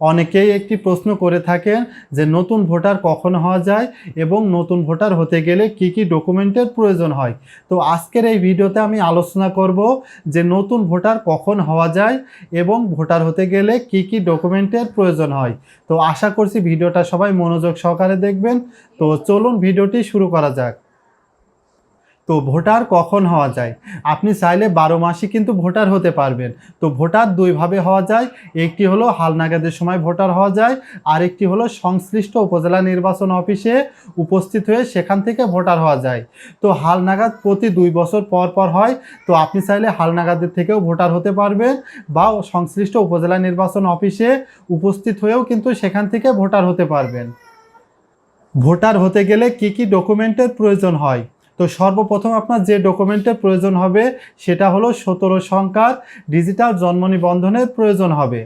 অনেকেই একটি প্রশ্ন করে থাকেন যে নতুন ভোটার কখন হওয়া যায় এবং নতুন ভোটার হতে গেলে কি কি ডকুমেন্টের প্রয়োজন হয়। তো আজকের এই ভিডিওতে আমি আলোচনা করব যে নতুন ভোটার কখন হওয়া যায় এবং ভোটার হতে গেলে কি কি ডকুমেন্টের প্রয়োজন হয়। তো আশা করছি ভিডিওটা সবাই মনোযোগ সহকারে দেখবেন। তো চলুন ভিডিওটি শুরু করা যাক। তো ভোটার কখন হওয়া যায়? আপনি চাইলে বারো মাসই কিন্তু ভোটার হতে পারবেন। তো ভোটার দুইভাবে হওয়া যায়, একটি হলো হালনাগাদের সময় ভোটার হওয়া যায় আর একটি হলো সংশ্লিষ্ট উপজেলা নির্বাচন অফিসে উপস্থিত হয়ে সেখান থেকে ভোটার হওয়া যায়। তো হালনাগাদ প্রতি দুই বছর পর পর হয়, তো আপনি চাইলে হালনাগাদের থেকেও ভোটার হতে পারবেন বা সংশ্লিষ্ট উপজেলা নির্বাচন অফিসে উপস্থিত হয়েও কিন্তু সেখান থেকে ভোটার হতে পারবেন। ভোটার হতে গেলে কি কি ডকুমেন্টের প্রয়োজন হয়? তো সর্বপ্রথম আপনার যে ডকুমেন্টের প্রয়োজন হবে, সেটা হলো সতেরো সংখ্যার ডিজিটাল জন্ম নিবন্ধনের প্রয়োজন হবে।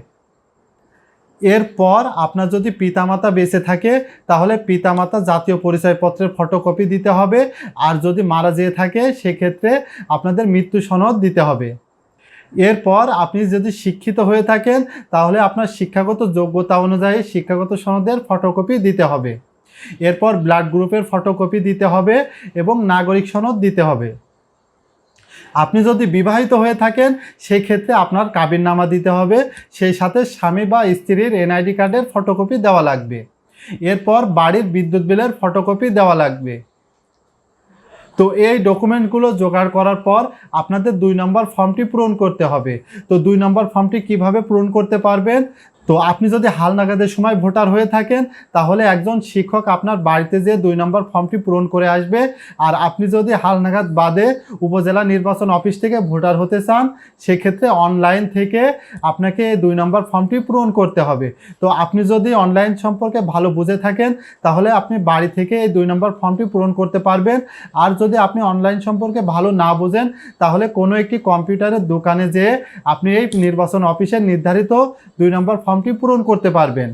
এরপর আপনার যদি পিতামাতা বেঁচে থাকে, তাহলে পিতামাতা জাতীয় পরিচয়পত্রের ফটোকপি দিতে হবে। আর যদি মারা যেয়ে থাকে, সেক্ষেত্রে আপনাদের মৃত্যু সনদ দিতে হবে। এরপর আপনি যদি শিক্ষিত হয়ে থাকেন, তাহলে আপনার শিক্ষাগত যোগ্যতা অনুযায়ী শিক্ষাগত সনদের ফটোকপি দিতে হবে। এরপর ব্লাড গ্রুপের ফটোকপি দিতে হবে এবং নাগরিক সনদ দিতে হবে। আপনি যদি বিবাহিত হয়ে থাকেন সেই ক্ষেত্রে আপনার কাবিননামা দিতে হবে, সেই সাথে স্বামী বা স্ত্রীর এনআইডি কার্ডের ফটোকপি দেওয়া লাগবে। এরপর বাড়ির বিদ্যুৎ বিলের ফটোকপি দেওয়া লাগবে। তো এই ডকুমেন্টগুলো জোগাড় করার পর আপনাদের দুই নম্বর ফর্মটি পূরণ করতে হবে। তো দুই নম্বর ফর্মটি কীভাবে পূরণ করতে পারবেন? তো আপনি যদি হালনাগাদের সময় ভোটার হয়ে থাকেন, তাহলে একজন শিক্ষক আপনার বাড়িতে যেয়ে দুই নম্বর ফর্মটি পূরণ করে আসবে। আর আপনি যদি হালনাগাদ বাদে উপজেলা নির্বাচন অফিস থেকে ভোটার হতে চান, সেক্ষেত্রে অনলাইন থেকে আপনাকে দুই নম্বর ফর্মটি পূরণ করতে হবে। তো আপনি যদি অনলাইন সম্পর্কে ভালো বুঝে থাকেন, তাহলে আপনি বাড়ি থেকে এই দুই নম্বর ফর্মটি পূরণ করতে পারবেন। আর যদি আপনি অনলাইন সম্পর্কে ভালো না বোঝেন, তাহলে কোনো একটি কম্পিউটারের দোকানে যেয়ে আপনি এই নির্বাচন অফিসের নির্ধারিত দুই নম্বর ফর্মটি পূরণ করতে পারবেন।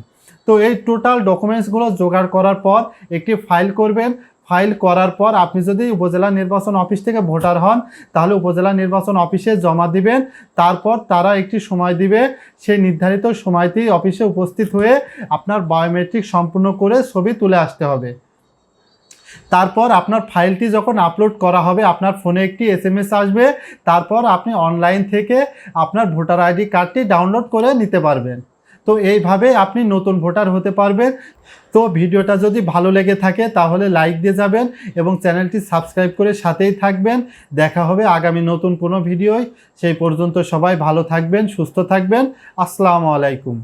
তো এই টোটাল ডকুমেন্টসগুলো জোগাড় করার পর, একটি ফাইল করবেন। ফাইল করার পর আপনি যদি উপজেলা নির্বাচন অফিস থেকে ভোটার হন, তাহলে উপজেলা নির্বাচন অফিসে জমা দিবেন। তারপর তারা একটি সময় দিবে। সেই নির্ধারিত সময়তেই অফিসে উপস্থিত হয়ে আপনার বায়োমেট্রিক সম্পূর্ণ করে ছবি তুলে আসতে হবে। তারপর আপনার ফাইলটি যখন আপলোড করা হবে, আপনার ফোনে একটি এস আসবে। তারপর আপনি অনলাইন থেকে আপনার ভোটার আইডি কার্ডটি ডাউনলোড করে নিতে পারবেন। তো এইভাবে আপনি নতুন ভোটার হতে পারবেন। তো ভিডিওটা যদি ভালো লেগে থাকে তাহলে লাইক দিয়ে যাবেন এবং চ্যানেলটি সাবস্ক্রাইব করে সাথেই থাকবেন। দেখা হবে আগামী নতুন কোনো ভিডিওয়। সেই পর্যন্ত সবাই ভালো থাকবেন, সুস্থ থাকবেন। আসসালামু আলাইকুম।